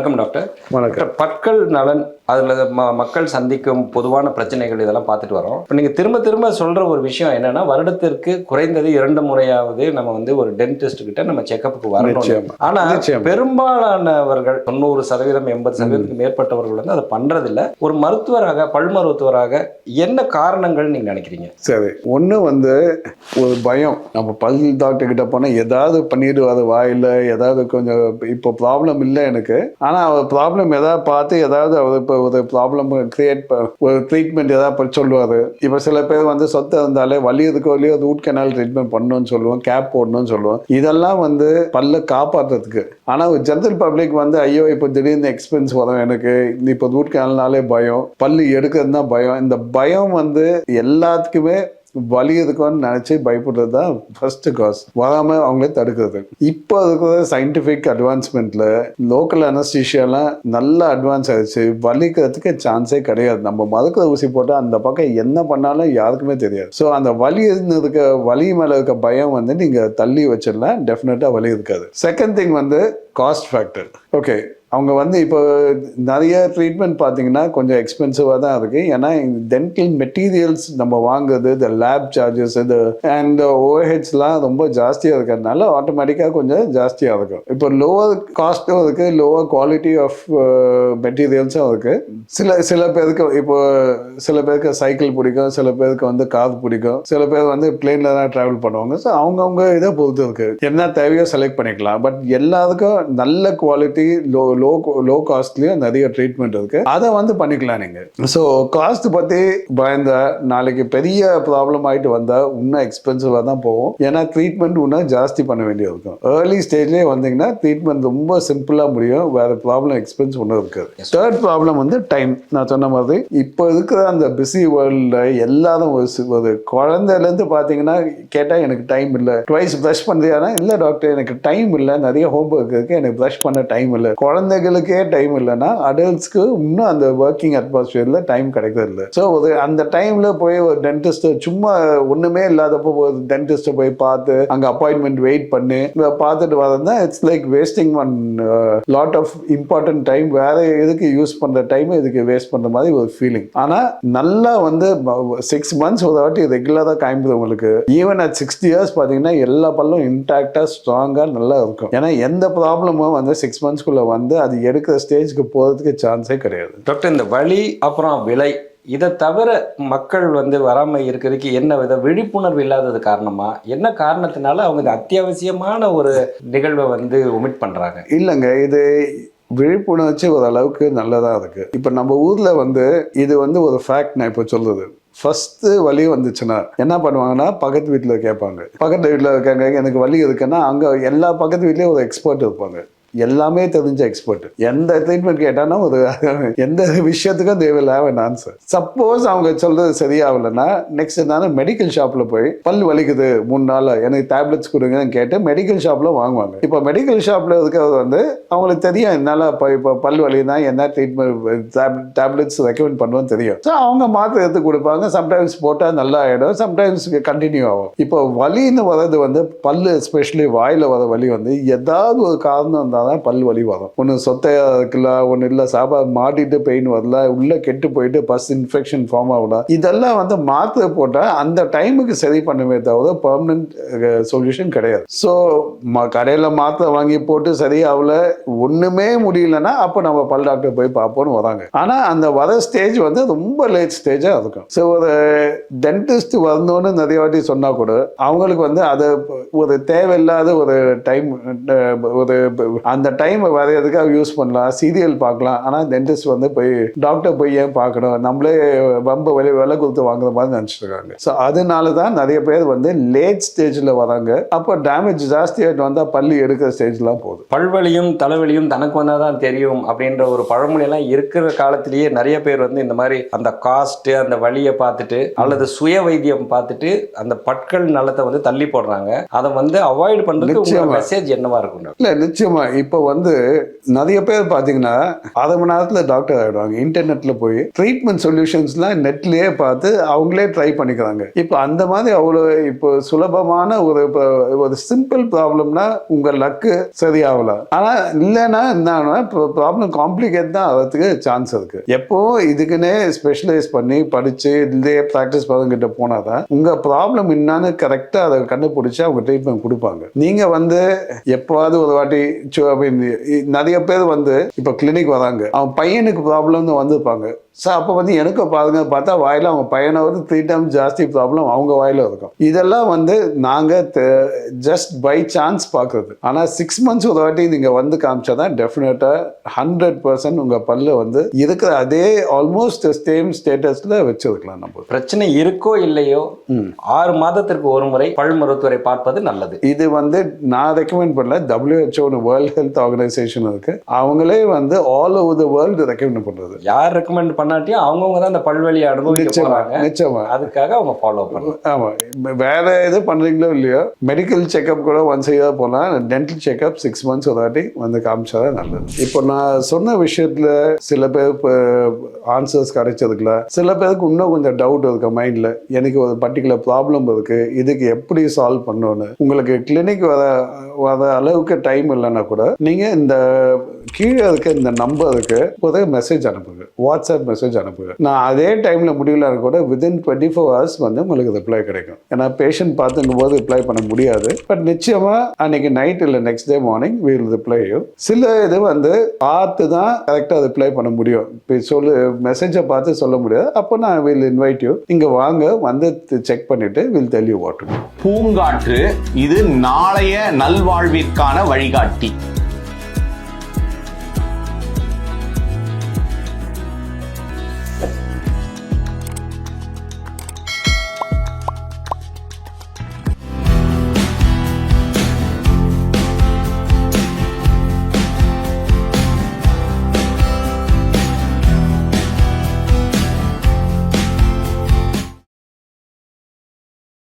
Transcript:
வணக்கம் டாக்டர். வணக்கம். பற்கள் நலன் அதில் ம மக்கள் சந்திக்கும் பொதுவான பிரச்சனைகள் இதெல்லாம் பார்த்துட்டு வரோம். இப்போ நீங்கள் திரும்ப திரும்ப சொல்கிற ஒரு விஷயம் என்னன்னா வருடத்திற்கு குறைந்தது இரண்டு முறையாவது நம்ம வந்து ஒரு டென்டிஸ்ட் கிட்ட நம்ம செக்கப்புக்கு வரணும். ஆனால். பெரும்பாலானவர்கள் தொண்ணூறு சதவீதம் எண்பது சதவீதத்துக்கு மேற்பட்டவர்கள் வந்து அதை பண்றதில்ல. ஒரு மருத்துவராக பல் மருத்துவராக என்ன காரணங்கள் நீங்க நினைக்கிறீங்க? சரி ஒன்று வந்து ஒரு பயம். நம்ம பல் டாக்டர் கிட்ட போனால் ஏதாவது பண்ணிடுவாரு வாயில் ஏதாவது கொஞ்சம் இப்போ ப்ராப்ளம் இல்லை எனக்கு. ஆனால் அவர் ப்ராப்ளம் எதாவது பார்த்து ஏதாவது அவர் இப்போ ஒரு ப்ராப்ளம் கிரியேட் ஒரு ட்ரீட்மெண்ட் ஏதாவது சொல்லுவார். இப்போ சில பேர் வந்து சொத்து இருந்தாலே வலி இருக்கோ இல்லையோ ரூட் கெனால் ட்ரீட்மெண்ட் பண்ணணும்னு சொல்லுவோம் கேப் போடணும்னு சொல்லுவோம். இதெல்லாம் வந்து பல்ல காப்பாற்றுறதுக்கு ஆனால் ஒரு ஜென்ரல் பப்ளிக் வந்து ஐயோ இப்போ திடீர்னு எக்ஸ்பென்ஸ் வரும் எனக்கு. இப்போ ரூட் கெனல்னாலே பயம். பல்லு எடுக்கிறது தான் பயம். இந்த பயம் வந்து எல்லாத்துக்குமே வலி இருக்கும்னு நினச்சி பயப்படுறது தான் ஃபஸ்ட்டு காஸ் வராமல் அவங்களே தடுக்கிறது. இப்போ இருக்கிற சயின்டிஃபிக் அட்வான்ஸ்மெண்ட்டில் லோக்கல் அனஸ்டீஷியாலாம் நல்லா அட்வான்ஸ் ஆயிடுச்சு. வலிக்கிறதுக்கு சான்ஸே கிடையாது. நம்ம மதுக்கிற ஊசி போட்டால் அந்த பக்கம் என்ன பண்ணாலும் யாருக்குமே தெரியாது. ஸோ அந்த வலி இருக்க வலி மேலே இருக்க பயம் வந்து நீங்கள் தள்ளி வச்சிடலாம். டெஃபினட்டாக வலி இருக்காது. செகண்ட் திங் வந்து காஸ்ட் ஃபேக்டர் ஓகே அவங்க வந்து இப்போ நிறைய ட்ரீட்மெண்ட் பார்த்தீங்கன்னா கொஞ்சம் எக்ஸ்பென்சிவாக தான் இருக்குது ஏன்னா டென்டல் மெட்டீரியல்ஸ் நம்ம வாங்குறது இந்த லேப் சார்ஜஸ் இது அண்ட் ஓஹெச்லாம் ரொம்ப ஜாஸ்தியாக இருக்கிறதுனால ஆட்டோமேட்டிக்காக கொஞ்சம் ஜாஸ்தியாக இருக்கும் இப்போ லோவர் காஸ்ட்டும் இருக்குது லோவர் குவாலிட்டி ஆஃப் மெட்டீரியல்ஸும் இருக்குது சில சில பேருக்கு இப்போ சில பேருக்கு சைக்கிள் பிடிக்கும் சில பேருக்கு வந்து கார் பிடிக்கும். சில பேர் வந்து பிளேனில் தான் ட்ராவல் பண்ணுவாங்க. ஸோ அவங்கவுங்க இதை பொறுத்து இருக்குது என்ன தேவையோ செலக்ட் பண்ணிக்கலாம். பட் எல்லாருக்கும் நல்ல குவாலிட்டி லோ லோ லோ காஸ்ட்லயும் நிறைய ட்ரீட்மெண்ட் இருக்கு. அதை வந்து பண்ணிக்கலாம் நீங்க. ஸோ காஸ்ட் பத்தி பயந்த நாளைக்கு பெரிய ப்ராப்ளம் ஆயிட்டு வந்தா இன்னும் எக்ஸ்பென்சிவாக தான் போகும். ஏன்னா ட்ரீட்மெண்ட் இன்னும் ஜாஸ்தி பண்ண வேண்டியது இருக்கும். ஏர்லி ஸ்டேஜ்லேயே வந்தீங்கன்னா ட்ரீட்மெண்ட் ரொம்ப சிம்பிளா முடியும். வேற ப்ராப்ளம் எக்ஸ்பென்ஸ் ஒன்றும் இருக்காது. தேர்ட் ப்ராப்ளம் வந்து டைம் நான் சொன்ன மாதிரி இப்போ இருக்கிற அந்த பிஸி வேர்ல்டில் எல்லாரும் ஒரு குழந்தையிலேருந்து பார்த்தீங்கன்னா கேட்டால் எனக்கு டைம் இல்லை. ட்வைஸ் ப்ரஷ் பண்ணுறியானா இல்லை டாக்டர் எனக்கு டைம் இல்லை நிறைய ஹோம் ஒர்க் இருக்கு எனக்கு ப்ரஷ் பண்ண டைம் இல்லை. குழந்தைகளுக்கே டைம் இல்லைன்னா அடல்ட்ஸ்க்கு இன்னும் அந்த ஒர்க்கிங் அட்மாஸ்பியரில் டைம் கிடைக்கிறது இல்லை ஸோ ஒரு அந்த டைமில் போய் ஒரு டென்டிஸ்ட்டை சும்மா ஒன்றுமே இல்லாதப்போ ஒரு டென்டிஸ்ட்டை போய் பார்த்து அங்கே அப்பாயின்மெண்ட் வெயிட் பண்ணி இதை பார்த்துட்டு வரதுனா it's like wasting one lot of important time வேற எதுக்கு யூஸ் பண்ணுற டைம் இதுக்கு வேஸ்ட் பண்ணுற மாதிரி ஒரு ஃபீலிங் ஆனால் நல்லா வந்து சிக்ஸ் மந்த்ஸ் ஒரு வாட்டி ரெகுலராக காமிக்குது உங்களுக்கு. ஈவன் அட் சிக்ஸ்டி இயர்ஸ் பார்த்தீங்கன்னா எல்லா பல்லும் இன்டாக்டாக ஸ்ட்ராங்காக நல்லா இருக்கும். ஏன்னா எந்த ப்ராப்ளமும் வந்து சிக்ஸ் மந்த்ஸ்க்குள்ளே வந்து அது எடுக்கிற ஸ்டேஜ்க்கு போகிறதுக்கு சான்ஸே கிடையாது. டாக்டர் இந்த வலி அப்புறம் விலை இதை தவிர மக்கள் வந்து வராம இருக்கிறதுக்கு என்ன வித விழிப்புணர்வு இல்லாதது காரணமா? என்ன காரணத்தினால அவங்க இந்த அத்தியாவசியமான ஒரு நிகழ்வை வந்து ஒமிட் பண்றாங்க? இல்லைங்க இது விழிப்புணர்ச்சி ஓரளவுக்கு நல்லதாக இருக்கு. இப்போ நம்ம ஊரில் வந்து இது வந்து ஒரு ஃபேக்ட் நான் இப்போ சொல்றது. ஃபஸ்ட்டு வலி வந்துச்சுன்னா என்ன பண்ணுவாங்கன்னா பக்கத்து வீட்டில் கேட்பாங்க. பக்கத்து வீட்டில் இருக்காங்க எனக்கு வலி இருக்குன்னா அங்கே எல்லா பக்கத்து வீட்லேயும் ஒரு எக்ஸ்பர்ட் இருப்பாங்க. எல்லாமே தெரிஞ்ச எக்ஸ்பர்ட் எந்த ட்ரீட்மெண்ட் கேட்டாலும் ஒரு எந்த விஷயத்துக்கும் தேவை ஹேவ் அன் ஆன்சர் சப்போஸ் அவங்க சொல்றது சரியாகலைன்னா நெக்ஸ்ட் என்னன்னா மெடிக்கல் ஷாப்பில் போய் பல் வலிக்குது மூணு நாள் எனக்கு டேப்லெட்ஸ் கொடுங்கன்னு கேட்டு மெடிக்கல் ஷாப்பில் வாங்குவாங்க. இப்போ மெடிக்கல் ஷாப்பில் இருக்கிறது வந்து அவங்களுக்கு தெரியும் என்னால் இப்போ இப்போ பல் வலினா என்ன ட்ரீட்மெண்ட் டேப்லெட்ஸ் ரெக்கமெண்ட் பண்ணுவோன்னு தெரியும். ஸோ அவங்க மாத்திரை எடுத்து கொடுப்பாங்க. சம்டைம்ஸ் போட்டால் நல்லா ஆகிடும் சம்டைம்ஸ் கண்டினியூ ஆகும். இப்போ வலின்னு வர்றது வந்து பல் எஸ்பெஷலி வாயில் வர வலி வந்து ஏதாவது ஒரு காரணம் இருந்தால் தான் பல் வலி வரும் ஒன்று சொத்தையாக இருக்கலாம் ஒன்று இல்லை சாப்பா மாட்டிட்டு பெயின் வரல உள்ளே கெட்டு போயிட்டு பஸ் இன்ஃபெக்ஷன் ஃபார்ம் ஆகலாம் இதெல்லாம் வந்து மாத்திரை போட்டால் அந்த டைமுக்கு சரி பண்ணுமே தவிர பர்மனன்ட் சொல்யூஷன் கிடையாது. ஸோ ம கடையில் மாத்திரை வாங்கி போட்டு சரியாகல ஒன்றுமே முடியலன்னா அப்போ நம்ம பல் டாக்டர் போய் பார்ப்போம்னு வராங்க. ஆனால் அந்த வர ஸ்டேஜ் வந்து ரொம்ப லேட் ஸ்டேஜாக இருக்கும். ஸோ ஒரு டென்டிஸ்ட் வரணும்னு நிறைய வாட்டி சொன்னால் கூட அவங்களுக்கு வந்து அதை ஒரு தேவையில்லாத ஒரு டைம் ஒரு அந்த டைம் வேற எதுக்காக யூஸ் பண்ணலாம் சீரியல் பார்க்கலாம். ஆனால் டென்டிஸ்ட் வந்து போய் டாக்டர் போய் ஏன் பார்க்கணும்? நம்மளே ரொம்ப விலை விலை கொடுத்து வாங்குற மாதிரி நினச்சிட்டு இருக்காங்க ஸோ அதனால தான் நிறைய பேர் வந்து லேட் ஸ்டேஜில் வராங்க. அப்போ டேமேஜ் ஜாஸ்தியாகிட்டு வந்தால் பல்லு எடுக்கிற ஸ்டேஜ்லாம் போகுது. பல்வலியும் தலைவலியும் தனக்கு வந்தாதான் தெரியும் அப்படின்ற ஒரு பழமொழியெல்லாம் இருக்கிற காலத்திலேயே நிறைய பேர் வந்து இந்த மாதிரி அந்த காஸ்ட் அந்த வலியை பார்த்துட்டு அல்லது சுய வைத்தியம் பார்த்துட்டு அந்த பற்கள் நலத்தை வந்து தள்ளி போடுறாங்க. அதை வந்து அவாய்ட் நிச்சயமா. மெசேஜ் என்னவா இருக்கும்? இல்லை நிச்சயமா. இப்போ வந்து நிறைய பேர் பார்த்தீங்கன்னா அரை மணி நேரத்தில் டாக்டர் ஆகிடுவாங்க இன்டர்நெட்டில் போய் ட்ரீட்மெண்ட் சொல்யூஷன்ஸ்லாம் நெட்லேயே பார்த்து அவங்களே ட்ரை பண்ணிக்கிறாங்க. இப்போ அந்த மாதிரி அவ்வளோ இப்போ சுலபமான ஒரு இப்போ ஒரு சிம்பிள் ப்ராப்ளம்னா உங்கள் லக்கு சரியாகல. ஆனால் இல்லைன்னா என்னன்னா ப்ராப்ளம் காம்ப்ளிகேட் தான் ஆகிறதுக்கு சான்ஸ் இருக்குது எப்போ இதுக்குன்னே ஸ்பெஷலைஸ் பண்ணி படித்து இதுலேயே ப்ராக்டிஸ் பண்ணுங்கிட்ட போனால் தான் உங்கள் ப்ராப்ளம் என்னன்னு கரெக்டாக அதை கண்டுபிடிச்சி அவங்க ட்ரீட்மெண்ட் கொடுப்பாங்க. நீங்கள் வந்து எப்போவாவது ஒரு வாட்டி நிறைய நிறைய பேர் வந்து இப்போ கிளினிக் வராங்க. அவன் பையனுக்கு ப்ராப்ளம்னு வந்திருப்பாங்க. ஸோ அப்போ வந்து எனக்கு பாருங்க பார்த்தா வாயில அவங்க பையனை வந்து த்ரீ டைம் ஜாஸ்தி ப்ராப்ளம் அவங்க வாயில இருக்கும். இதெல்லாம் வந்து நாங்கள் ஜஸ்ட் பை சான்ஸ் பார்க்குறது. ஆனால் சிக்ஸ் மந்த்ஸ் ஒரு வாட்டி நீங்கள் வந்து காமிச்சா தான் டெஃபினட்டாக ஹண்ட்ரட் பர்சன்ட் உங்கள் பல்ல வந்து இருக்கிற அதே ஆல்மோஸ்ட் சேம் ஸ்டேட்டஸில் வச்சிருக்கலாம் நம்ம. பிரச்சனை இருக்கோ இல்லையோ ஆறு மாதத்திற்கு ஒரு முறை பல் மருத்துவரை பார்ப்பது நல்லது. இது வந்து நான் ரெக்கமெண்ட் பண்ணல WHO வேர்ல்ட் ஹெல்த் ஆர்கனைசேஷன் இருக்கு. அவங்களே வந்து all over the world recommend பண்றது. யார் ரெக்கமெண்ட் பண்ணாட்டியும் அவங்கவுங்க தான் அந்த பல்வலியை அனுபவிக்க போறாங்க. நிச்சயமா. அதுக்காக அவங்க ஃபாலோ பண்ணுவாங்க ஆமா. வேற எது பண்றீங்களோ இல்லையோ மெடிக்கல் செக்அப் கூட ஒன்ஸ் இயர் போகலாம் டென்டல் செக்அப் சிக்ஸ் மந்த்ஸ் ஒரு வாட்டி வந்து காமிச்சாதான் நல்லது. இப்போ நான் சொன்ன விஷயத்துல சில பேர் ஆன்சர்ஸ் கிடைச்சதுக்குல சில பேருக்கு இன்னும் கொஞ்சம் டவுட் இருக்கு மைண்ட்ல எனக்கு ஒரு பர்டிகுலர் ப்ராப்ளம் இருக்கு இதுக்கு எப்படி சால்வ் பண்ணணும்னு. உங்களுக்கு கிளினிக் வர வர அளவுக்கு டைம் இல்லைன்னா கூட நீங்க இந்த கீழே இருக்க இந்த நம்பருக்கு ஒரு மெசேஜ் அனுப்புங்க. வாட்ஸ்அப் மெசேஜ் அனுப்புங்க நான் அதே டைமில் முடியலன்னு கூட வித்தின் டுவெண்ட்டி ஃபோர் ஹவர்ஸ் வந்து உங்களுக்கு ரிப்ளை கிடைக்கும். ஏன்னா பேஷண்ட் பார்த்துங்கும் போது ரிப்ளை பண்ண முடியாது. பட் நிச்சயமாக அன்னைக்கு நைட் இல்லை next day morning we'll reply சில இது வந்து பார்த்து தான் கரெக்டாக ரிப்ளை பண்ண முடியும். இப்போ சொல்லு மெசேஜை பார்த்து சொல்ல முடியாது. அப்போ நான் வில் இன்வைட் யூ இங்கே வாங்க வந்து செக் பண்ணிட்டு வில் தெளிவு ஓட்டு பூங்காற்று இது நாளைய நல்வாழ்விற்கான வழிகாட்டி.